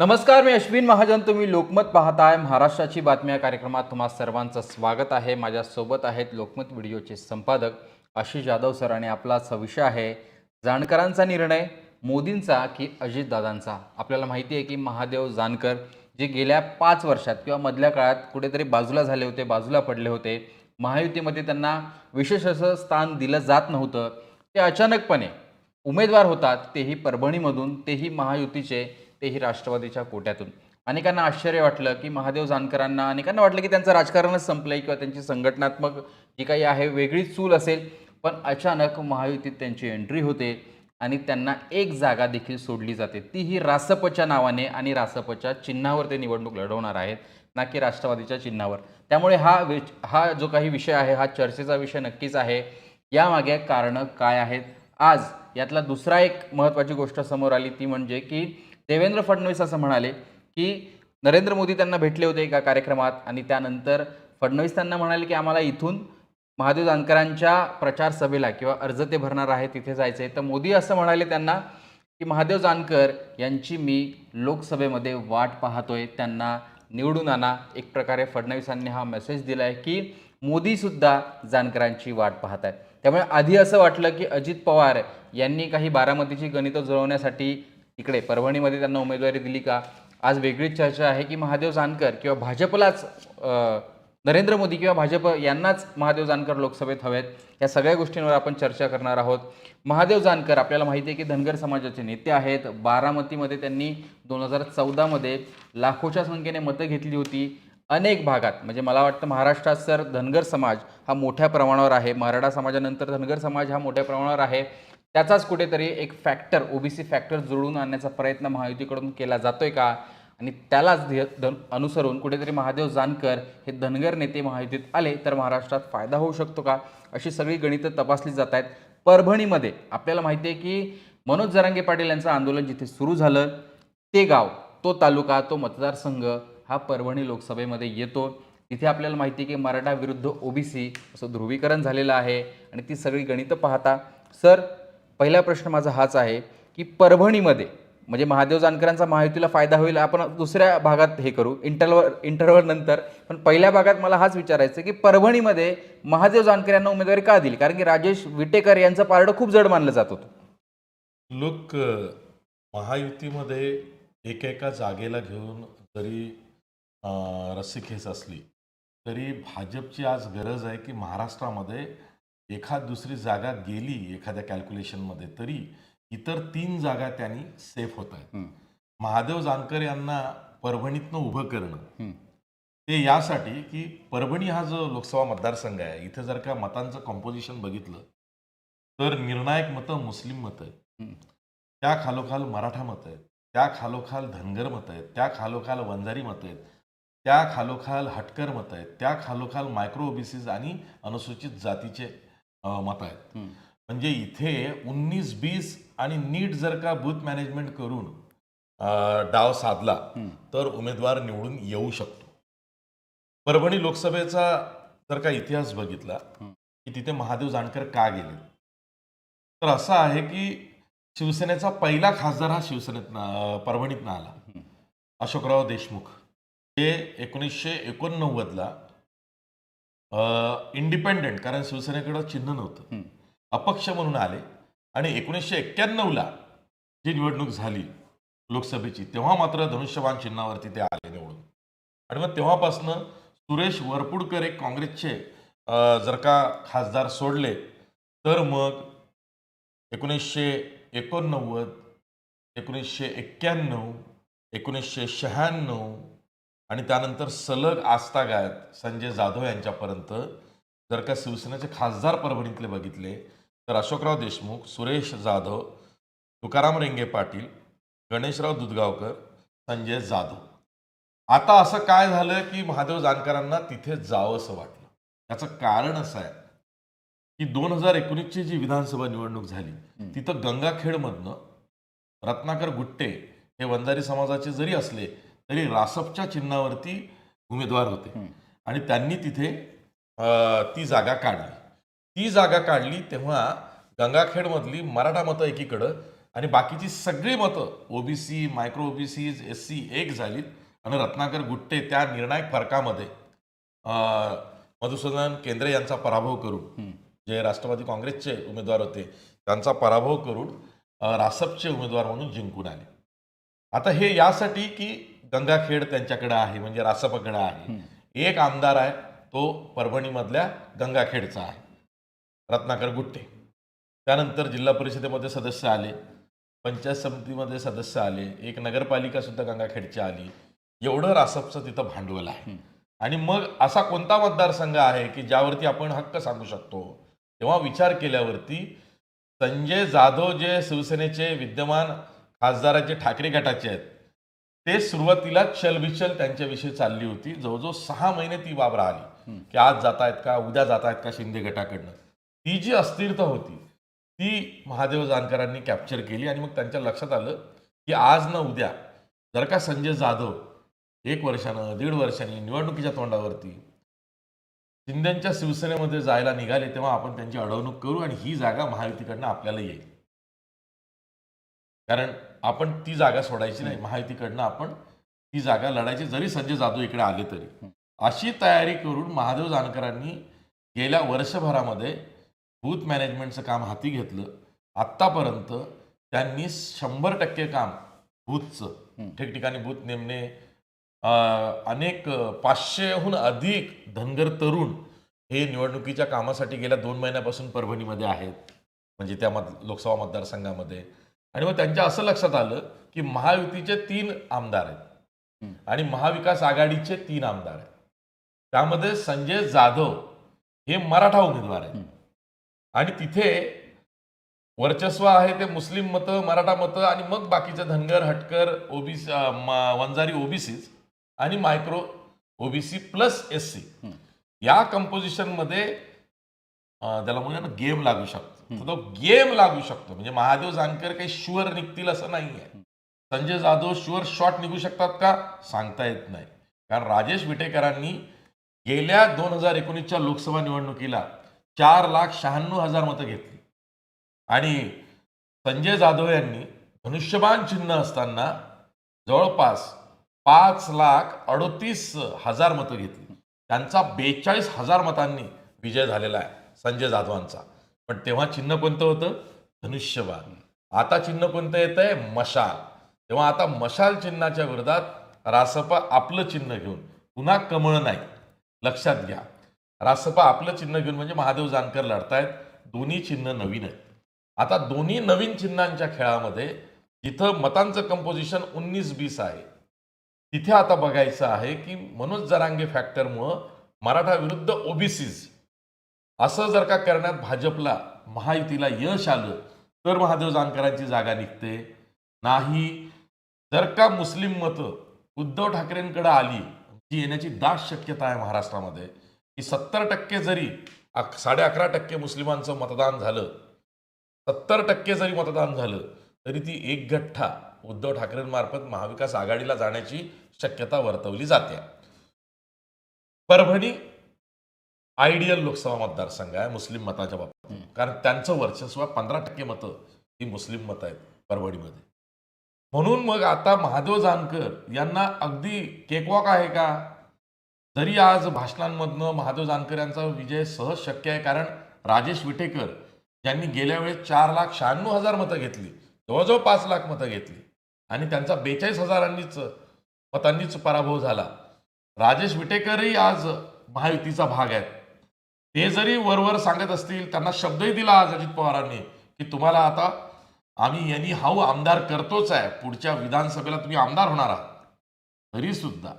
नमस्कार मी अश्विन महाजन. तुम्ही लोकमत पाहताय. महाराष्ट्राची बातम्या कार्यक्रमात तुम्हा सर्वांचं स्वागत आहे. माझ्यासोबत आहेत लोकमत व्हिडिओचे संपादक आशिष जाधव सर आणि आपलाच विषय आहे जानकरांचा निर्णय मोदींचा की अजितदादांचा? आपल्याला माहिती आहे की महादेव जानकर जे गेल्या पाच वर्षात किंवा मधल्या काळात कुठेतरी बाजूला झाले होते बाजूला पडले होते. महायुतीमध्ये त्यांना विशेष असं स्थान दिलं जात नव्हतं. ते अचानकपणे उमेदवार होतात तेही परभणीमधून तेही महायुतीचे तेही राष्ट्रवादीच्या कोट्यातून. अनेकांना आश्चर्य वाटलं की महादेव जानकरांना अनेकांना वाटलं की त्यांचं राजकारणच संपलंय किंवा त्यांची संघटनात्मक जी काही आहे वेगळीच चूल असेल. पण अचानक महायुतीत त्यांची एंट्री होते आणि त्यांना एक जागा देखील सोडली जाते. तीही रासपच्या नावाने आणि रासपच्या चिन्हावर ते निवडणूक लढवणार आहेत ना की राष्ट्रवादीच्या चिन्हावर. त्यामुळे हा विच हा जो काही विषय आहे हा चर्चेचा विषय नक्कीच आहे. यामागे कारणं काय आहेत? आज यातला दुसरा एक महत्त्वाची गोष्ट समोर आली ती म्हणजे की देवेंद्र फडणवीस असं म्हणाले की नरेंद्र मोदी त्यांना भेटले होते एका कार्यक्रमात आणि त्यानंतर फडणवीस त्यांना म्हणाले की आम्हाला इथून महादेव जानकरांच्या प्रचार सभेला किंवा अर्ज ते भरणार आहे तिथे जायचं आहे तर मोदी असं म्हणाले त्यांना की महादेव जानकर यांची मी लोकसभेमध्ये वाट पाहतोय. त्यांना निवडून आणा. एक प्रकारे फडणवीसांनी हा मेसेज दिला आहे की मोदीसुद्धा जानकरांची वाट पाहत आहेत त्यामुळे आधी असं वाटलं की अजित पवार यांनी काही बारामतीची गणितं जुळवण्यासाठी इकडे परभणीमध्ये त्यांना उमेदवारी दिली का? आज वेगळीच चर्चा आहे की महादेव जानकर किंवा भाजपलाच नरेंद्र मोदी किंवा भाजप यांनाच महादेव जानकर लोकसभेत हवेत. या सगळ्या गोष्टींवर आपण चर्चा करणार आहोत. महादेव जानकर आपल्याला माहिती आहे की धनगर समाजाचे नेते आहेत. बारामतीमध्ये त्यांनी दोन हजार चौदामध्ये लाखोच्या संख्येने मतं घेतली होती. अनेक भागात म्हणजे मला वाटतं महाराष्ट्रात सर धनगर समाज हा मोठ्या प्रमाणावर आहे. मराठा समाजानंतर धनगर समाज हा मोठ्या प्रमाणावर आहे. त्याचाच कुठेतरी एक फॅक्टर ओबीसी फॅक्टर जुळवून आणण्याचा प्रयत्न महायुतीकडून केला जातोय का? आणि त्यालाच धन अनुसरून कुठेतरी महादेव जानकर हे धनगर नेते महायुतीत आले तर महाराष्ट्रात फायदा होऊ शकतो का? अशी सगळी गणितं तपासली जात आहेत. परभणीमध्ये आपल्याला माहिती आहे की मनोज जरांगे पाटील यांचं आंदोलन जिथे सुरू झालं ते गाव तो तालुका तो मतदारसंघ हा परभणी लोकसभेमध्ये येतो. तिथे आपल्याला माहिती आहे की मराठा विरुद्ध ओबीसी असं ध्रुवीकरण झालेलं आहे आणि ती सगळी गणितं पाहता. सर पहिला प्रश्न माझा हाच आहे की परभणीमध्ये म्हणजे महादेव जानकरांचा महायुतीला फायदा होईल आपण दुसऱ्या भागात हे करू इंटरवर इंटरव्हर नंतर. पण पहिल्या भागात मला हाच विचारायचं आहे की परभणीमध्ये महादेव जानकर यांना उमेदवारी का दिली? कारण की राजेश विटेकर यांचं पारडं खूप जड मानलं जात होतं. लोक महायुतीमध्ये एकेका जागेला घेऊन जरी रस्सीखेस रस्सीखेच असली तरी भाजपची आज गरज आहे की महाराष्ट्रामध्ये एखाद दुसरी जागा गेली एखाद्या कॅल्क्युलेशनमध्ये तरी इतर तीन जागा त्यांनी सेफ होत आहेत. महादेव जानकर यांना परभणीतनं उभं करणं. ते यासाठी की परभणी हा जो लोकसभा मतदारसंघ आहे इथे जर का मतांचं कॉम्पोजिशन बघितलं तर निर्णायक मतं मुस्लिम मतं आहेत. त्या खालोखाल मराठा मतं आहेत त्या खालोखाल धनगर मतं आहेत त्या खालोखाल वंजारी मतं आहेत त्या खालोखाल हटकर मतं आहेत त्या खालोखाल मायक्रो ओबीसीज आणि अनुसूचित जातीचे मतं आहेत. म्हणजे इथे उन्नीस बीस आणि नीट जर का बूथ मॅनेजमेंट करून डाव साधला. तर उमेदवार निवडून येऊ शकतो परभणी लोकसभेचा जर का इतिहास बघितला. की तिथे महादेव जानकर का गेले तर असं आहे की शिवसेनेचा पहिला खासदार हा शिवसेनेतनं अं, परभणीतनं आला. अशोकराव देशमुख हे एकोणीसशे एकोणनव्वदला इंडिपेंडेंट कारण शिवसेनेकडं चिन्ह नव्हतं. अपक्ष म्हणून आले आणि एकोणीसशे एक्क्याण्णवला जी निवडणूक झाली लोकसभेची तेव्हा मात्र धनुष्यबाण चिन्हावरती ते आले निवडून आणि मग तेव्हापासनं सुरेश वरपुडकर एक काँग्रेसचे जर का खासदार सोडले तर मग एकोणीसशे एकोणनव्वद एकोणीसशे एक्क्याण्णव एकोणीसशे शहाण्णव आणि त्यानंतर सलग आस्थागायत संजय जाधव यांच्यापर्यंत जर का शिवसेनेचे खासदार परभणीतले बघितले तर अशोकराव देशमुख सुरेश जाधव तुकाराम रेंगे पाटील गणेशराव दुधगावकर संजय जाधव आता असं काय झालं की महादेव जानकरांना तिथे जावं असं वाटलं त्याचं कारण असं आहे की दोन हजार एकोणीसची जी विधानसभा निवडणूक झाली. तिथं गंगाखेडमधनं रत्नाकर गुट्टे हे वंजारी समाजाचे जरी असले तरी रासपच्या चिन्हावरती उमेदवार होते. आणि त्यांनी तिथे ती जागा काढली ती जागा काढली तेव्हा गंगाखेडमधली मराठा मतं एकीकडं आणि बाकीची सगळी मतं OBC micro OBCs S C एक झालीत आणि रत्नाकर गुट्टे त्या निर्णायक फरकामध्ये मधुसूदन केंद्रे यांचा पराभव करून. जे राष्ट्रवादी काँग्रेसचे उमेदवार होते त्यांचा पराभव करून रासपचे उमेदवार म्हणून जिंकून आले आता हे यासाठी की गंगाखेड त्यांच्याकडे आहे म्हणजे रासपकडे आहे. एक आमदार आहे तो परभणीमधल्या गंगाखेडचा आहे रत्नाकर गुट्टे. त्यानंतर जिल्हा परिषदेमध्ये सदस्य आले पंचायत समितीमध्ये सदस्य आले एक नगरपालिका सुद्धा गंगाखेडची आली. एवढं रासपचं तिथं भांडवल आहे. आणि मग असा कोणता मतदारसंघ आहे की ज्यावरती आपण हक्क सांगू शकतो? तेव्हा विचार केल्यावरती संजय जाधव जे शिवसेनेचे विद्यमान खासदाराचे ठाकरे गटाचे आहेत ते सुरुवातीला चलबिचल त्यांच्याविषयी चालली होती. जवळजवळ सहा महिने ती बाब राहिली. की आज जात आहेत का उद्या जात आहेत का शिंदे गटाकडनं. ती जी अस्थिरता होती ती महादेव जानकरांनी कॅप्चर केली आणि मग त्यांच्या लक्षात आलं की आज न उद्या जर का संजय जाधव एक वर्षानं दीड वर्षांनी निवडणुकीच्या तोंडावरती शिंदेच्या शिवसेनेमध्ये जायला निघाले तेव्हा आपण त्यांची अडवणूक करू आणि ही जागा महायुतीकडनं आपल्याला येईल. कारण आपण ती जागा सोडायची नाही. महायुतीकडनं आपण ती जागा लढायची जरी संजय जाधव इकडे आले तरी. अशी तयारी करून महादेव जानकरांनी गेल्या वर्षभरामध्ये बूथ मॅनेजमेंटचं काम हाती घेतलं. आत्तापर्यंत त्यांनी शंभर टक्के काम बूथचं. ठिकठिकाणी बूथ नेमणे अनेक पाचशेहून अधिक धनगर तरुण हे निवडणुकीच्या कामासाठी गेल्या दोन महिन्यापासून परभणीमध्ये आहेत. म्हणजे त्या मत लोकसभा मतदारसंघामध्ये. आणि मग त्यांच्या असं लक्षात आलं की महायुतीचे तीन आमदार आहेत. आणि महाविकास आघाडीचे तीन आमदार आहेत त्यामध्ये संजय जाधव हे मराठा उमेदवार आहेत. आणि तिथे वर्चस्व आहे ते मुस्लिम मतं मराठा मतं आणि मग बाकीचे धनगर हटकर ओबीसी वंजारी ओबीसीज आणि micro OBC plus S C. या कंपोजिशनमध्ये त्याला म्हणूया ना गेम लागू शकतो. तर तो गेम लागू शकतो. म्हणजे महादेव जानकर काही शुअर निघतील असं नाही आहे संजय जाधव शुअर शॉट निघू शकतात का? सांगता येत नाही. कारण राजेश विटेकरांनी गेल्या दोन हजार एकोणीसच्या लोकसभा निवडणुकीला चार लाख शहाण्णव हजार मतं घेतली. आणि संजय जाधव यांनी धनुष्यबाण चिन्ह असताना जवळपास पाच लाख अडोतीस हजार मतं घेतली. त्यांचा बेचाळीस हजार मतांनी विजय झालेला आहे संजय जाधवांचा. पण तेव्हा चिन्ह कोणतं होतं? धनुष्यबाण. आता चिन्ह कोणतं येत आहे मशाल. तेव्हा आता मशाल चिन्हाच्या विरोधात रासपा आपलं चिन्ह घेऊन पुन्हा कमळ नाही. लक्षात घ्या. रासपा आपलं चिन्ह घेऊन म्हणजे महादेव जानकर लढतायत. दोन्ही चिन्ह नवीन आहेत. आता दोन्ही नवीन चिन्हांच्या खेळामध्ये जिथं मतांचं कंपोजिशन उन्नीस बीस आहे तिथे आता बघायचं आहे की मनोज जरांगे फॅक्टरमुळं मराठा विरुद्ध ओबीसीज असं जर का करण्यात भाजपला महायुतीला यश आलं तर महादेव जानकरांची जागा निघते. नाही जर का मुस्लिम मतं उद्धव ठाकरेंकडे आली जी येण्याची दाट शक्यता आहे महाराष्ट्रामध्ये की सत्तर टक्के जरी अक- साडे अकरा टक्के मुस्लिमांचं मतदान झालं सत्तर टक्के जरी मतदान झालं तरी ती एक गठ्ठा उद्धव ठाकरेंमार्फत महाविकास आघाडीला जाण्याची शक्यता वर्तवली जाते. परभणी आयडियल लोकसभा मतदारसंघ आहे मुस्लिम मताच्या बाबतीत. कारण त्यांचं वर्चस्व पंधरा टक्के मतं ही मुस्लिम मतं आहेत परभणीमध्ये. म्हणून मग आता महादेव जानकर यांना अगदी केकवॉक आहे का? जरी आज भाषणांमधनं महादेव जानकर यांचा विजय सहज शक्य आहे कारण राजेश विटेकर ज्यांनी गेल्या वेळेस चार लाख शहाण्णव हजार मतं घेतली जवळजवळ पाच लाख मतं घेतली. आणि त्यांचा बेचाळीस हजारांनीच मतांनीच पराभव झाला. राजेश विटेकरही आज महायुतीचा भाग आहेत. ते जरी वरवर सांगत असतील त्यांना शब्दही दिला आज अजित पवारांनी की तुम्हाला आता आम्ही यांनी हाऊ आमदार करतोच आहे. पुढच्या विधानसभेला तुम्ही आमदार होणार आहात. तरी सुद्धा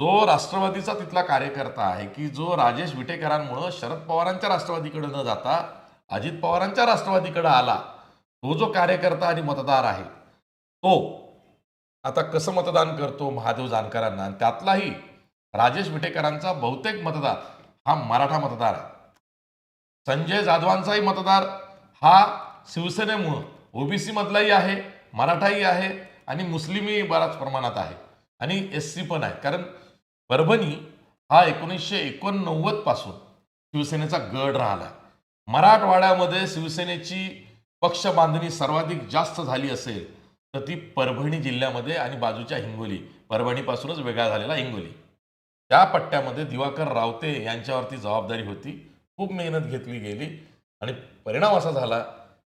जो राष्ट्रवादीचा तिथला कार्यकर्ता आहे की जो राजेश विटेकरांमुळं शरद पवारांच्या राष्ट्रवादीकडे न जाता अजित पवारांच्या राष्ट्रवादीकडे आला तो जो कार्यकर्ता आणि मतदार आहे तो आता कसं मतदान करतो महादेव जानकरांना? आणि त्यातलाही राजेश विटेकरांचा बहुतेक मतदार हा मराठा मतदार आहे. संजय जाधवांचाही मतदार हा शिवसेनेमुळं. ओबीसी मधलाही आहे मराठाही आहे आणि मुस्लिमही बऱ्याच प्रमाणात आहे. आणि एस सी पण आहे. कारण परभणी हा एकोणीसशे एकोणनव्वदपासून शिवसेनेचा गड राहिला मराठवाड्यामध्ये शिवसेनेची पक्ष बांधणी सर्वाधिक जास्त झाली असेल तर ती परभणी जिल्ह्यामध्ये आणि बाजूच्या हिंगोली. परभणीपासूनच वेगळा झालेला हिंगोली. त्या पट्ट्यामध्ये दिवाकर रावते यांच्यावरती जबाबदारी होती. खूप मेहनत घेतली गेली. आणि परिणाम असा झाला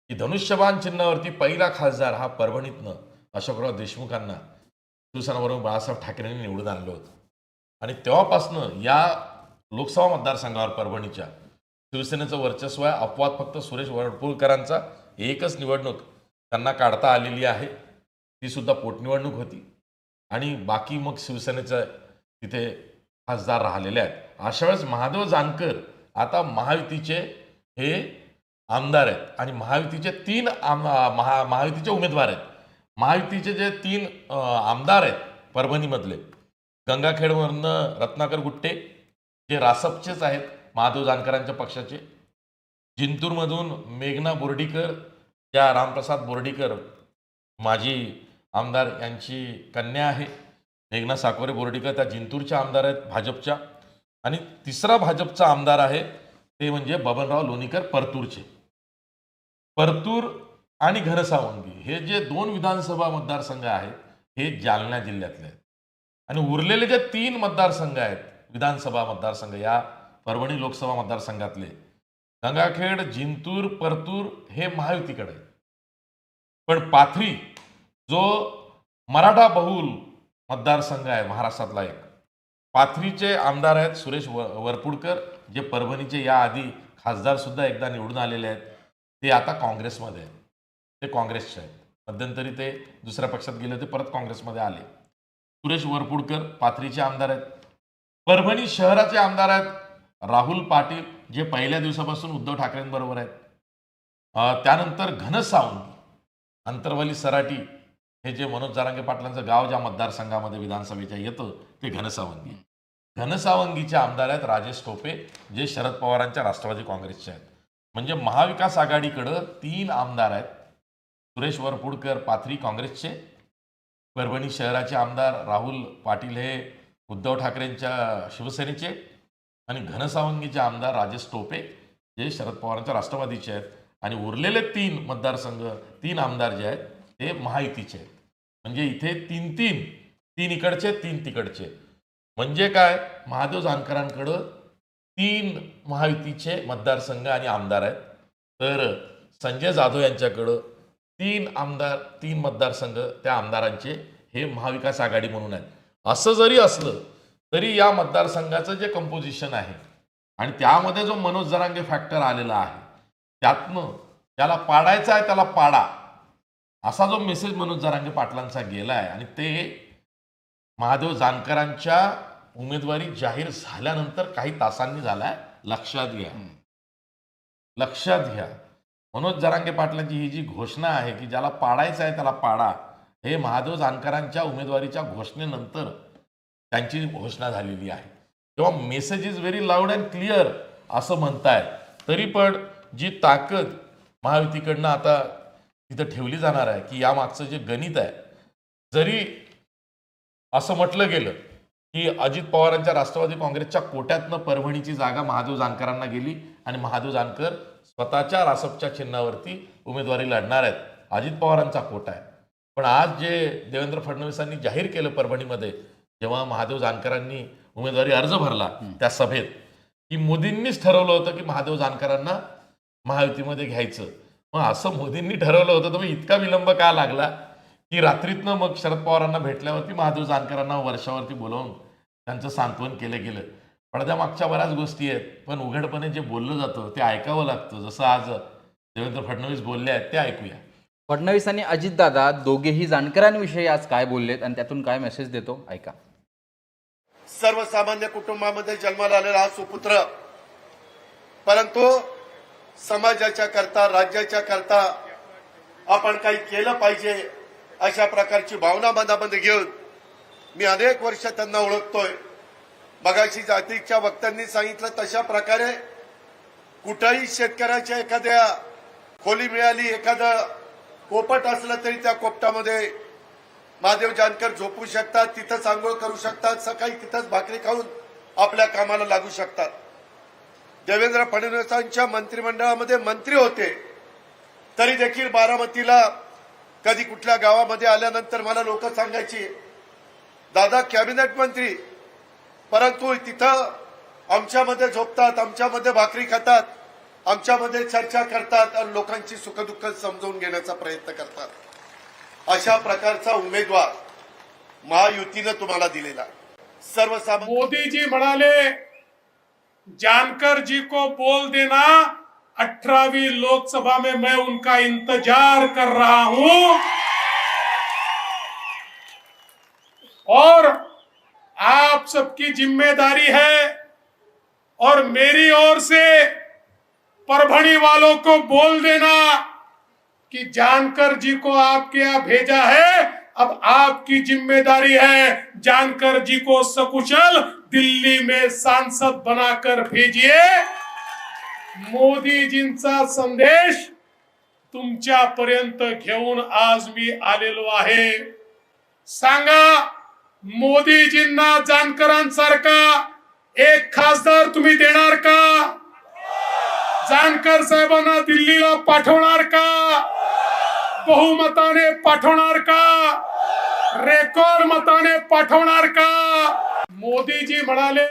की धनुष्यबाण चिन्हावरती पहिला खासदार हा परभणीतनं अशोकराव देशमुखांना शिवसेनाबरोबर बाळासाहेब ठाकरेंनी निवडून आणलं होतं. आणि तेव्हापासनं या लोकसभा मतदारसंघावर परभणीच्या शिवसेनेचं वर्चस्व आहे. अपवाद फक्त सुरेश वरपूरकरांचा एकच निवडणूक त्यांना काढता आलेली आहे. ती सुद्धा पोटनिवडणूक होती. आणि बाकी मग शिवसेनेचं तिथे खासदार राहिलेले आहेत. अशा वेळेस महादेव जानकर आता महायुतीचे हे आमदार आहेत आणि महायुतीचे तीन आम महा महायुतीचे उमेदवार आहेत. महायुतीचे जे तीन आमदार आहेत परभणीमधले गंगाखेडवरनं रत्नाकर गुट्टे जे रासपचेच आहेत महादेव जानकरांच्या पक्षाचे जिंतूरमधून मेघना बोर्डीकर ज्या रामप्रसाद बोर्डीकर माजी आमदार यांची कन्या आहे. मेघना साकोरे बोर्डीकर त्या जिंतूरच्या आमदार आहेत भाजपच्या. आणि तिसरा भाजपचा आमदार आहे ते म्हणजे बबनराव लोणीकर परतूरचे. परतूर आणि घनसावंगी हे जे दोन विधानसभा मतदारसंघ आहेत हे जालना जिल्ह्यातले आहेत. आणि उरलेले जे तीन मतदारसंघ आहेत विधानसभा मतदारसंघ या परभणी लोकसभा मतदारसंघातले गंगाखेड जिंतूर परतूर हे महायुतीकडे आहे पण पाथरी जो मराठा बहुल मतदारसंघ आहे महाराष्ट्रातला एक. पाथरीचे आमदार आहेत सुरेश व वरपुडकर जे परभणीचे याआधी खासदारसुद्धा एकदा निवडून आलेले आहेत. ते आता काँग्रेसमध्ये आहेत. ते काँग्रेसचे आहेत. मध्यंतरी ते दुसऱ्या पक्षात गेले ते परत काँग्रेसमध्ये आले. सुरेश वरपुडकर पाथरीचे आमदार आहेत. परभणी शहराचे आमदार आहेत. राहुल पाटील जे पहिल्या दिवसापासून उद्धव ठाकरेंबरोबर आहेत. त्यानंतर घनसावंत अंतरवाली सराटी हे जे मनोज जारांगे पाटलांचं गाव ज्या मतदारसंघामध्ये विधानसभेच्या येतं ते घनसावंगी घनसावंगीच्या आमदार आहेत राजेश टोपे जे शरद पवारांच्या राष्ट्रवादी काँग्रेसचे आहेत. म्हणजे महाविकास आघाडीकडं तीन आमदार आहेत. सुरेश वरपुडकर पाथरी काँग्रेसचे. परभणी शहराचे आमदार राहुल पाटील हे उद्धव ठाकरेंच्या शिवसेनेचे आणि घनसावंगीचे आमदार राजेश टोपे जे शरद पवारांच्या राष्ट्रवादीचे आहेत. आणि उरलेले तीन मतदारसंघ तीन आमदार जे आहेत ते महायुतीचे आहेत. म्हणजे इथे तीन तीन तीन इकडचे तीन तिकडचे. म्हणजे काय? महादेव जानकरांकडं तीन महायुतीचे मतदारसंघ आणि आमदार आहेत. तर संजय जाधव यांच्याकडं तीन आमदार तीन मतदारसंघ त्या आमदारांचे हे महाविकास आघाडी म्हणून आहेत. असं जरी असलं तरी या मतदारसंघाचं जे कंपोजिशन आहे आणि त्यामध्ये जो मनोज जरांगे फॅक्टर आलेला आहे त्यातनं त्याला पाडायचा आहे त्याला पाडा. असा जो मेसेज मनोज जरांगे पाटलांचा गेला आहे आणि ते महादेव जानकरांच्या उमेदवारी जाहीर झाल्यानंतर काही तासांनी झालाय लक्षात घ्या. लक्षात घ्या. मनोज जरांगे पाटलांची ही जी घोषणा आहे की ज्याला पाडायचं आहे त्याला पाडा हे महादेव जानकरांच्या उमेदवारीच्या घोषणेनंतर त्यांची घोषणा झालेली आहे. तेव्हा message is very loud and clear असं म्हणतायत. तरी पण जी ताकद महायुतीकडनं आता तिथं ठेवली जाणार आहे की यामागचं जे गणित आहे जरी असं म्हटलं गेलं की अजित पवारांच्या राष्ट्रवादी काँग्रेसच्या कोट्यातनं परभणीची जागा महादेव जानकरांना गेली आणि महादेव जानकर स्वतःच्या रासपच्या चिन्हावरती उमेदवारी लढणार आहेत. अजित पवारांचा कोटा आहे. पण आज जे देवेंद्र फडणवीसांनी जाहीर केलं परभणीमध्ये जेव्हा महादेव जानकरांनी उमेदवारी अर्ज भरला त्या सभेत की मोदींनीच ठरवलं होतं की महादेव जानकरांना महायुतीमध्ये घ्यायचं. मग असं मोदींनी ठरवलं होतं. तर मग इतका विलंब का लागला? की रात्रीतनं मग शरद पवारांना भेटल्यावरती महादेव जानकरांना वर्षावरती बोलावून त्यांचं सांत्वन केलं गेलं. पडद्यामागच्या बऱ्याच गोष्टी आहेत. पण उघडपणे जे बोललं जातं ते ऐकावं लागतं. जसं आज देवेंद्र फडणवीस बोलले आहेत ते ऐकूया. फडणवीस आणि अजितदादा दोघेही जानकरांविषयी आज काय बोललेत आणि त्यातून काय मेसेज देतो ऐका. सर्वसामान्य कुटुंबामध्ये जन्माला आलेला हा सुपुत्र परंतु समाजाच्या करता राज्याच्या करता आपण काही केलं पाहिजे अशा प्रकारची भावना मनामध्ये घेऊन मी अनेक वर्ष त्यांना ओळखतोय. मगाशी जातीच्या वक्त्यांनी सांगितलं तशा प्रकारे कुठंही शेतकऱ्याच्या एखाद्या खोली मिळाली एखादं पोपट असलं तरी त्या कोपटामध्ये महादेव जानकर झोपू शकतात तिथंच आंघोळ करू शकतात सकाळी तिथंच भाकरी खाऊन आपल्या कामाला लागू शकतात. देवेंद्र फडणवीसांच्या मंत्रिमंडळामध्ये मंत्री होते. तरी देखील बारामतीला कधी कुठल्या गावामध्ये आल्यानंतर मला लोक सांगायची दादा कॅबिनेट मंत्री परंतु तिथं आमच्यामध्ये झोपतात आमच्यामध्ये भाकरी खातात आमच्यामध्ये चर्चा करतात आणि लोकांची सुखदुःख समजून घेण्याचा प्रयत्न करतात. अशा प्रकारचा उमेदवार महायुतीनं तुम्हाला दिलेला सर्वसामान्य मोदीजी म्हणाले जानकर जी को बोल देना, अठारहवीं लोकसभा में मैं उनका इंतज़ार कर रहा हूँ। और आप सबकी ज़िम्मेदारी है और मेरी ओर से परभणी वालों को बोल देना कि जानकर जी को आपके यहाँ भेजा है अब आपकी जिम्मेदारी है जानकर जी को सकुशल दिल्ली में सांसद बनाकर भेजिए। मोदीजींचा संदेश तुमच्यापर्यंत घेऊन आज मी आलेलो आहे। सांगा मोदीजींना जानकरांसारखा एक खासदार तुम्ही देणार का? जानकर साहेबांना दिल्लीला पाठवणार का? बहुमताने पाठवणार का? रेकॉर्ड मताने पाठवणार का? मोदीजी म्हणाले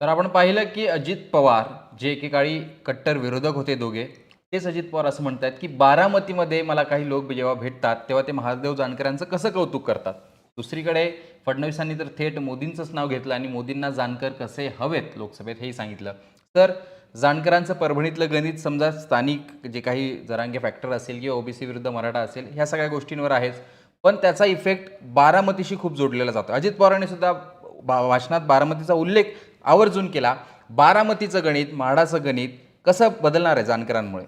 तर आपण पाहिलं की अजित पवार जे एकेकाळी कट्टर विरोधक होते दोघे तेच अजित पवार असं म्हणतात की बारामतीमध्ये मला काही लोक जेव्हा भेटतात तेव्हा ते महादेव जानकरांचं कसं कौतुक करतात? दुसरीकडे फडणवीसांनी तर थेट मोदींचंच नाव घेतलं आणि मोदींना जानकर कसे हवेत लोकसभेत हेही सांगितलं. तर जानकरांचं परभणीतलं गणित समजा स्थानिक जे काही जरांगे फॅक्टर असेल किंवा ओबीसी विरुद्ध मराठा असेल ह्या सगळ्या गोष्टींवर आहेच. पण त्याचा इफेक्ट बारामतीशी खूप जोडलेला जातो. अजित पवारांनी सुद्धा भाषणात बारामतीचा उल्लेख आवर्जून केला. बारामतीचं गणित म्हाडाचं गणित कसं बदलणार आहे जानकरांमुळे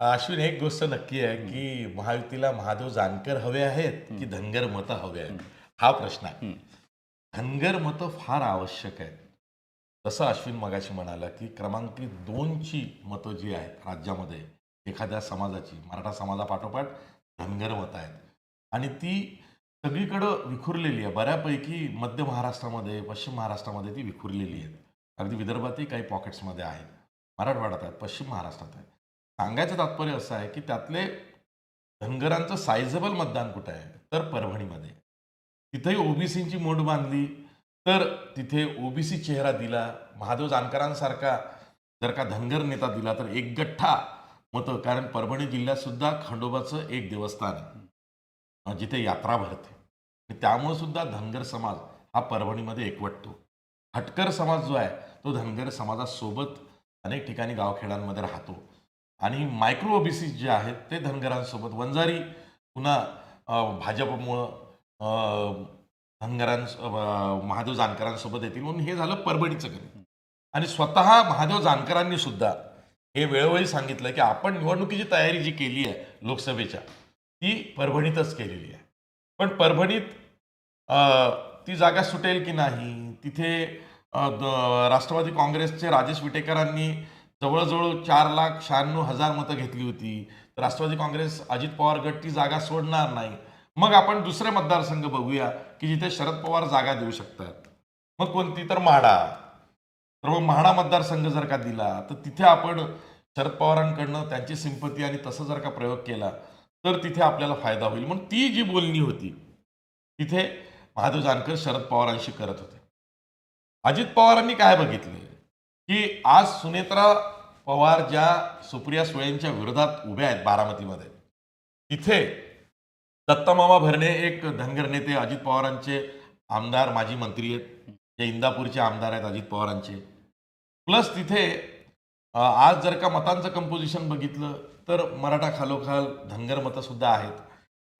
अश्विन एक गोष्ट नक्की आहे की महायुतीला महादेव जानकर हवे आहेत की धनगर मतं हवे आहेत? हा प्रश्न आहे. धनगर मतं फार आवश्यक आहेत. जसं अश्विन मगाशी म्हणाला की क्रमांकी दोनची मतं जी आहेत राज्यामध्ये एखाद्या समाजाची मराठा समाजापाठोपाठ धनगर मतं आहेत. आणि ती सगळीकडं विखुरलेली आहे. बऱ्यापैकी मध्य महाराष्ट्रामध्ये पश्चिम महाराष्ट्रामध्ये ती विखुरलेली आहेत. अगदी विदर्भातही काही पॉकेट्समध्ये आहेत. मराठवाड्यात आहेत पश्चिम महाराष्ट्रात आहेत. सांगायचं तात्पर्य असं आहे की त्यातले धनगरांचं सायझेबल मतदान कुठं आहे? तर परभणीमध्ये. तिथेही ओबीसींची मोड बांधली. तर तिथे ओबीसी चेहरा दिला महादेव जानकरांसारखा जर का धनगर नेता दिला तर एक गठ्ठा मतं. कारण परभणी जिल्ह्यात सुद्धा खंडोबाचं एक देवस्थान आहे. जिथे यात्रा भरते. त्यामुळं त्यामुळे सुद्धा धनगर समाज हा परभणीमध्ये एकवटतो. हटकर समाज जो आहे तो धनगर समाजासोबत अनेक ठिकाणी गावखेड्यांमध्ये राहतो. आणि मायक्रो ओबीसी जे आहेत ते धनगरांसोबत. वंजारी पुन्हा भाजपमुळं धनगरांस महादेव जानकरांसोबत येतील म्हणून हे झालं परभणीचं गणित. आणि स्वतः महादेव जानकरांनी सुद्धा हे वेळोवेळी सांगितलं की आपण निवडणुकीची तयारी जी केली आहे लोकसभेच्या ती परभणीतच केलेली आहे. पण परभणीत ती जागा सुटेल की नाही? तिथे राष्ट्रवादी काँग्रेसचे राजेश विटेकरांनी जवळजवळ चार लाख शहाण्णव हजार मतं घेतली होती. तर राष्ट्रवादी काँग्रेस अजित पवार गट ती जागा सोडणार नाही. मग आपण दुसरे मतदारसंघ बघूया की जिथे शरद पवार जागा देऊ शकतात. मग कोणती? तर म्हाडा. तर मग म्हाडा मतदारसंघ जर का दिला तर तिथे आपण शरद पवारांकडनं त्यांची सिंपती आणि तसं जर का प्रयोग केला तर तिथे आपल्याला फायदा होईल. म्हणून ती जी बोलणी होती तिथे महादेव जानकर शरद पवारांशी करत होते. अजित पवारांनी काय बघितले? की आज सुनेत्रा पवार ज्या सुप्रिया सुळेंच्या विरोधात उभ्या आहेत बारामतीमध्ये तिथे दत्तामामा भरणे एक धनगर नेते अजित पवारांचे आमदार माजी मंत्री आहेत. जे इंदापूरचे आमदार आहेत अजित पवारांचे. प्लस तिथे आज जर का मतांचं कंपोजिशन बघितलं तर मराठा खालोखाल धनगर मतं सुद्धा आहेत.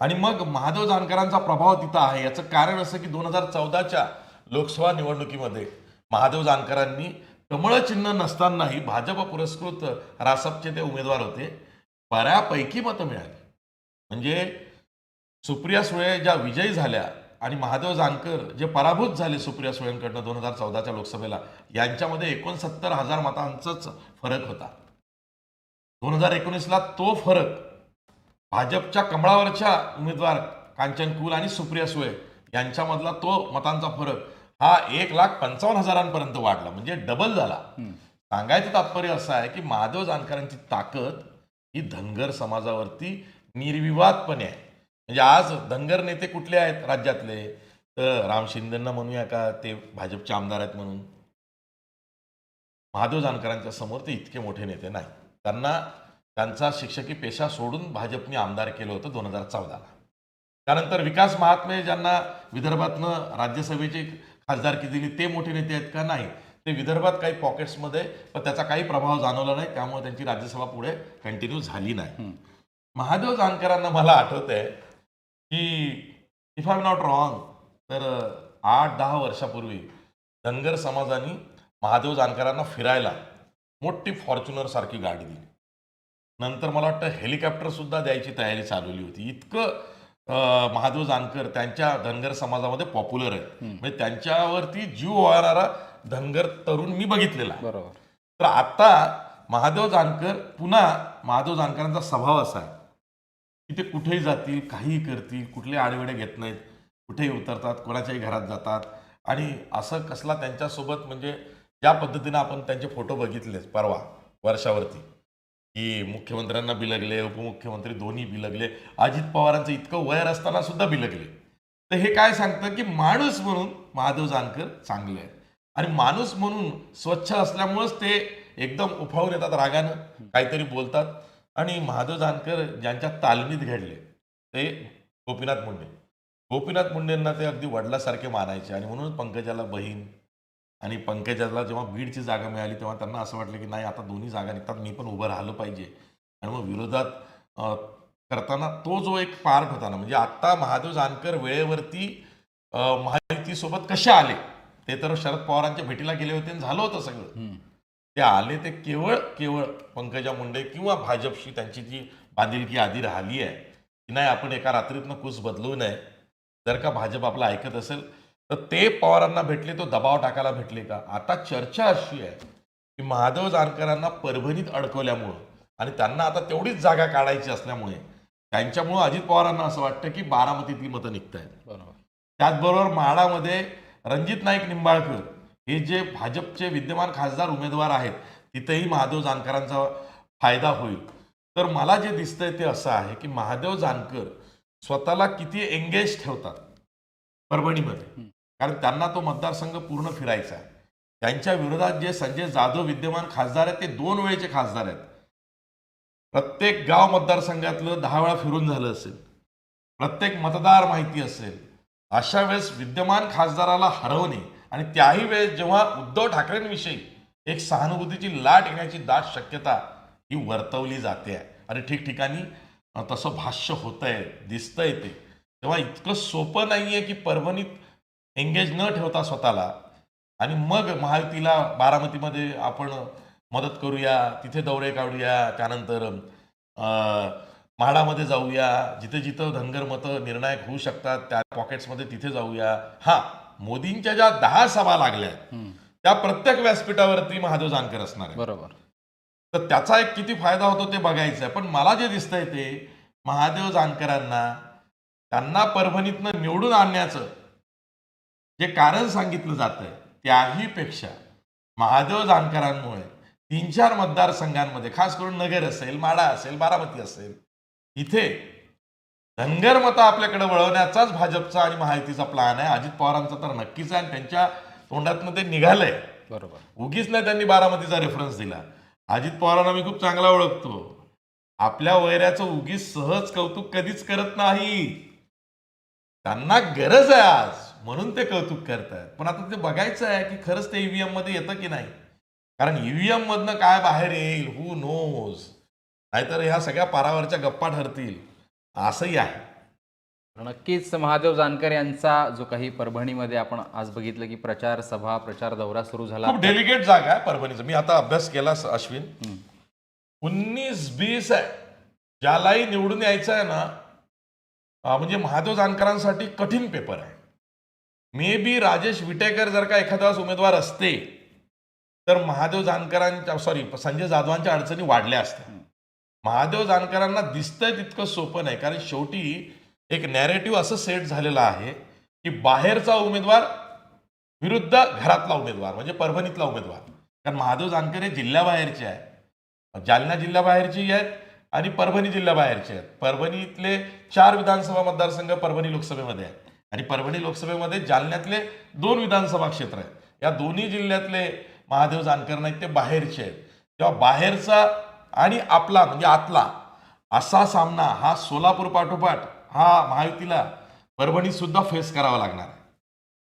आणि मग महादेव जानकरांचा प्रभाव तिथं आहे. याचं कारण असं की दोन हजार चौदाच्या लोकसभा निवडणुकीमध्ये महादेव जानकरांनी कमळ चिन्ह नसतानाही भाजप पुरस्कृत रासपचे ते उमेदवार होते. बऱ्यापैकी मतं मिळाली. म्हणजे सुप्रिया सुळे ज्या विजयी झाल्या आणि महादेव जानकर जे पराभूत झाले सुप्रिया सुळेंकडनं दोन हजार चौदाच्या लोकसभेला यांच्यामध्ये एकोणसत्तर हजार मतांचाच फरक होता. दोन हजार एकोणीसला तो फरक भाजपच्या कमळावरच्या उमेदवार कांचन कुल आणि सुप्रिया सुळे यांच्यामधला तो मतांचा फरक हा एक लाख पंचावन्न हजारांपर्यंत वाढला म्हणजे डबल झाला. सांगायचं तात्पर्य असं आहे की महादेव जानकरांची ताकद ही धनगर समाजावरती निर्विवादपणे आहे. म्हणजे आज धनगर नेते कुठले आहेत राज्यातले? तर राम शिंदेंना म्हणूया का? ते भाजपचे आमदार आहेत म्हणून. महादेव जानकरांच्या समोर ते इतके मोठे नेते नाही त्यांना त्यांचा शिक्षकी पेशा सोडून भाजपने आमदार केलं होतं दोन हजार चौदाला. त्यानंतर विकास महात्मे ज्यांना विदर्भातनं राज्यसभेचे खासदारकी दिली ते मोठे नेते आहेत का? नाही. ते विदर्भात काही पॉकेट्समध्ये पण त्याचा काही प्रभाव जाणवला नाही त्यामुळे त्यांची राज्यसभा पुढे कंटिन्यू झाली नाही. महादेव जानकरांना मला आठवत आहे की if I am not wrong तर आठ दहा वर्षापूर्वी धनगर समाजाने महादेव जानकरांना फिरायला मोठी फॉर्च्युनर सारखी गाडी दिली. नंतर मला वाटतं हेलिकॉप्टर सुद्धा द्यायची तयारी चालवली होती. इतकं महादेव जानकर त्यांच्या धनगर समाजामध्ये पॉप्युलर आहेत. म्हणजे त्यांच्यावरती जीव वाहणारा धनगर तरुण मी बघितलेला आहे. बरोबर. तर आता महादेव जानकर पुन्हा महादेव जानकरांचा स्वभाव असा आहे. की ते कुठेही जातील काहीही करतील कुठले आडवेडे घेत नाहीत कुठेही उतरतात कोणाच्याही घरात जातात. आणि असं कसला त्यांच्यासोबत म्हणजे ज्या पद्धतीनं आपण त्यांचे फोटो बघितले परवा वर्षावरती की मुख्यमंत्र्यांना बिलगले उपमुख्यमंत्री दोन्ही बिलगले अजित पवारांचं इतकं वयर असताना सुद्धा बिलगले. तर हे काय सांगतं की माणूस म्हणून महादेव जानकर चांगले आहेत. आणि माणूस म्हणून स्वच्छ असल्यामुळंच ते एकदम उफावून येतात रागानं काहीतरी बोलतात. आणि महादेव जानकर ज्यांच्या तालमीत घडले ते गोपीनाथ मुंडे. गोपीनाथ मुंडेंना ते अगदी वडिलासारखे मानायचे आणि म्हणूनच पंकजाला बहीण आणि पंकजाला जेव्हा बीडची जागा मिळाली तेव्हा त्यांना असं वाटलं की नाही आता दोन्ही जागा निघतात मी पण उभं राहिलं पाहिजे. आणि मग विरोधात करताना तो जो एक पार्ट होता ना म्हणजे आत्ता महादेव जानकर वेळेवरती अं, महायुतीसोबत कसे आले ते तर शरद पवारांच्या भेटीला गेले होते आणि झालं होतं सगळं. ते आले ते केवळ केवळ पंकजा मुंडे किंवा भाजपशी त्यांची जी बांधिलकी आधी राहिली आहे की नाही आपण एका रात्रीतनं कूस बदलू नये. जर का भाजप आपलं ऐकत असेल तर ते पवारांना भेटले तो दबाव टाकायला भेटले का? आता चर्चा अशी आहे की महादेव जानकरांना परभणीत अडकवल्यामुळं आणि त्यांना आता तेवढीच जागा काढायची असल्यामुळे त्यांच्यामुळं अजित पवारांना असं वाटतं की बारामतीतली मतं निघत आहेत बरोबर. त्याचबरोबर म्हाडामध्ये रणजित नाईक निंबाळकर हे जे भाजपचे विद्यमान खासदार उमेदवार आहेत तिथेही महादेव जानकरांचा फायदा होईल. तर मला जे दिसतंय ते असं आहे की महादेव जानकर स्वतःला किती एंगेज ठेवतात परभणीमध्ये. कारण त्यांना तो मतदारसंघ पूर्ण फिरायचा आहे. त्यांच्या विरोधात जे संजय जाधव विद्यमान खासदार आहेत ते दोन वेळेचे खासदार आहेत. प्रत्येक गाव मतदारसंघातलं दहा वेळा फिरून झालं असेल. प्रत्येक मतदार माहिती असेल. अशा वेळेस विद्यमान खासदाराला हरवणे आणि त्याही वेळेस जेव्हा उद्धव ठाकरेंविषयी एक सहानुभूतीची लाट येण्याची दाट शक्यता ही वर्तवली जाते. आहे आणि ठिकठिकाणी तसं भाष्य होत आहे दिसतंय ते. तेव्हा इतकं सोपं नाही आहे की परभणीत एंगेज न ठेवता स्वतःला. आणि मग महायुतीला बारामतीमध्ये आपण मदत करूया तिथे दौरे काढूया त्यानंतर म्हाडामध्ये जाऊया जिथे जिथं धनगर मतं निर्णायक होऊ शकतात त्या पॉकेट्समध्ये तिथे जाऊया. हा मोदींच्या ज्या दहा सभा लागल्या. त्या प्रत्येक व्यासपीठावरती महादेव जानकर असणार आहे बरोबर. तर त्याचा एक किती फायदा होतो ते बघायचं आहे. पण मला जे दिसतंय ते महादेव जानकरांना त्यांना परभणीतनं निवडून आणण्याचं जे कारण सांगितलं जातंय त्याहीपेक्षा महादेव जानकरांमुळे तीन चार मतदारसंघांमध्ये खास करून नगर असेल माडा असेल बारामती असेल इथे धनगर मतं आपल्याकडे वळवण्याचाच भाजपचा आणि महायुतीचा प्लॅन आहे. अजित पवारांचा तर नक्कीच आहे आणि त्यांच्या तोंडातनं ते निघालंय. बरोबर. उगीच नाही त्यांनी बारामतीचा रेफरन्स दिला. अजित पवारांना मी खूप चांगला ओळखतो. आपल्या वैऱ्याचं उगीच सहज कौतुक कधीच करत नाही. त्यांना गरज आहे आज म्हणून ते कौतुक करतायत. पण आता ते बघायचं आहे की खरंच ते ईव्हीएममध्ये येतं की नाही. कारण ईव्हीएम मधनं काय बाहेर येईल हु नोज नाहीतर ह्या सगळ्या पारावरच्या गप्पा ठरतील. असंही आहे. नक्कीच महादेव जानकर यांचा जो काही परभणीमध्ये आपण आज बघितलं की प्रचार सभा प्रचार दौरा सुरू झाला. खूप डेलिकेट जागा आहे परभणीचं. मी आता अभ्यास केला अश्विन. उन्नीस बीस आहे. ज्यालाही निवडून यायचं आहे ना म्हणजे महादेव जानकरांसाठी कठीण पेपर आहे. मे बी राजेश विटेकर जर का एखाद्या उमेदवार असते तर महादेव जानकरांच्या सॉरी संजय जाधवांच्या अडचणी वाढल्या असत्या. महादेव जानकरांना दिसतंय तितकं सोपं नाही. कारण शेवटी एक नॅरेटिव्ह असं सेट झालेलं आहे की बाहेरचा उमेदवार विरुद्ध घरातला उमेदवार म्हणजे परभणीतला उमेदवार. कारण महादेव जानकर हे जिल्ह्याबाहेरचे आहे जालना जिल्ह्याबाहेरची आहेत आणि परभणी जिल्ह्याबाहेरचे आहेत. परभणीतले चार विधानसभा मतदारसंघ परभणी लोकसभेमध्ये आहेत. आणि परभणी लोकसभेमध्ये जालन्यातले दोन विधानसभा क्षेत्र आहेत. या दोन्ही जिल्ह्यातले महादेव जानकर नाहीत ते बाहेरचे आहेत. तेव्हा बाहेरचा आणि आपला म्हणजे आतला असा सामना हा सोलापूर पाठोपाठ हा महायुतीला परभणीत सुद्धा फेस करावा लागणार आहे.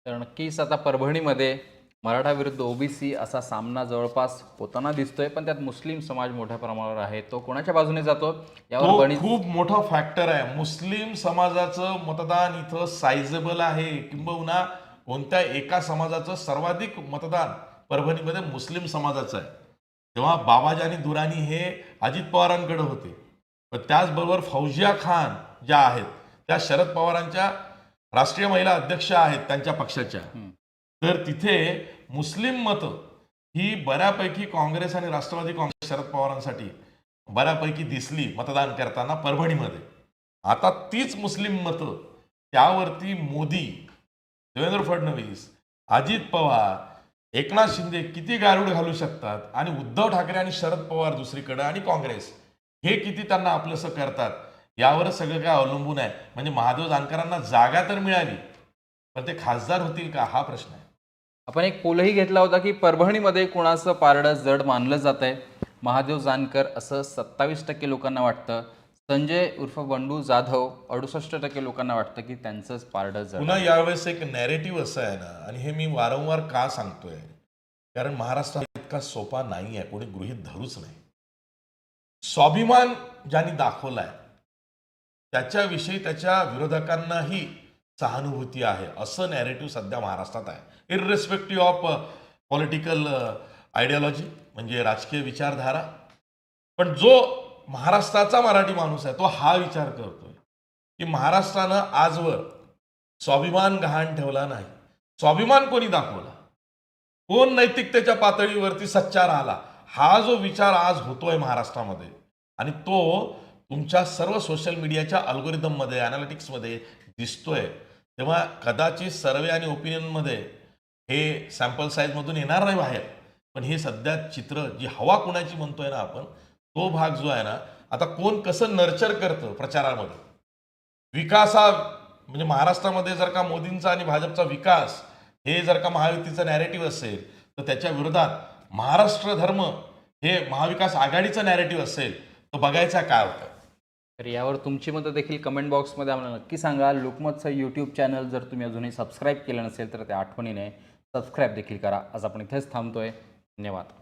तर नक्कीच आता परभणीमध्ये मराठा विरुद्ध ओबीसी असा सामना जवळपास होताना दिसतोय पण त्यात मुस्लिम समाज मोठ्या प्रमाणावर आहे. तो कोणाच्या बाजूने जातो? यावर खूप मोठा फॅक्टर आहे. मुस्लिम समाजाचं मतदान इथं सायझेबल आहे. किंबहुना कोणत्या एका समाजाचं सर्वाधिक मतदान परभणीमध्ये मुस्लिम समाजाचं आहे. तेव्हा बाबाजानी दुरानी हे अजित पवारांकडे होते. पण त्याचबरोबर फौजिया खान ज्या आहेत त्या शरद पवारांच्या राष्ट्रीय महिला अध्यक्ष आहेत त्यांच्या पक्षाच्या. तर तिथे मुस्लिम मतं ही बऱ्यापैकी काँग्रेस आणि राष्ट्रवादी काँग्रेस शरद पवारांसाठी बऱ्यापैकी दिसली मतदान करताना परभणीमध्ये. आता तीच मुस्लिम मतं त्यावरती मोदी देवेंद्र फडणवीस अजित पवार एकनाथ शिंदे किती गारुड घालू शकतात? आणि उद्धव ठाकरे आणि शरद पवार दुसरीकडे आणि काँग्रेस. हे किती त्यांना आपलंसं करतात? यावर सगळं काय अवलंबून आहे? म्हणजे महादेव जानकरांना जागा तर मिळाली पण ते खासदार होतील का? हा प्रश्न आहे. आपण एक पोलही घेतला होता की परभणीमध्ये कुणाचं पारडं जड मानलं जात आहे महादेव जानकर असं सत्तावीस टक्के लोकांना वाटतं. संजय उर्फ बंडू जाधव अडुसष्ट टक्के लोकांना वाटतं की त्यांचंच पारडं पुन्हा यावेळेस एक नॅरेटिव्ह असं आहे ना आणि हे मी वारंवार का सांगतोय? कारण महाराष्ट्र इतका सोपा नाही आहे कोणी गृहीत धरूच नाही. स्वाभिमान ज्यांनी दाखवलाय त्याच्याविषयी त्याच्या विरोधकांनाही सहानुभूती आहे असं नॅरेटिव्ह सध्या महाराष्ट्रात आहे. इरिस्पेक्टिव्ह ऑफ पॉलिटिकल आयडियॉलॉजी म्हणजे राजकीय विचारधारा. पण जो महाराष्ट्राचा मराठी माणूस आहे तो हा विचार करतोय. की महाराष्ट्रानं आजवर स्वाभिमान गहाण ठेवला नाही. स्वाभिमान कोणी दाखवला? कोण नैतिकतेच्या पातळीवरती सच्चा राहिला? हा जो विचार आज होतोय महाराष्ट्रामध्ये आणि तो तुमच्या सर्व सोशल मीडियाच्या अल्गोरिदममध्ये अनालिटिक्समध्ये दिसतोय. तेव्हा कदाचित सर्वे आणि ओपिनियनमध्ये हे सॅम्पल साईजमधून येणार नाही बाहेर. पण हे सध्या चित्र जी हवा कुणाची म्हणतोय ना आपण तो भाग जो आहे ना आता कोण कसं नर्चर करतं प्रचारामध्ये? विकासा म्हणजे महाराष्ट्रामध्ये जर का मोदींचा आणि भाजपचा विकास हे जर का महायुतीचं नॅरेटिव्ह असेल तर त्याच्या विरोधात महाराष्ट्र धर्म हे महाविकास आघाडीचं नॅरेटिव्ह असेल तर बघायचा काय होतं? तर यावर तुमची मतं देखील कमेंट बॉक्समध्ये आम्हाला नक्की सांगा. लोकमतचं यूट्यूब चॅनल जर तुम्ही अजूनही सबस्क्राईब केलं नसेल तर त्या आठवणीने सबस्क्राईब देखील करा. आज आपण इथेच थांबतोय. धन्यवाद.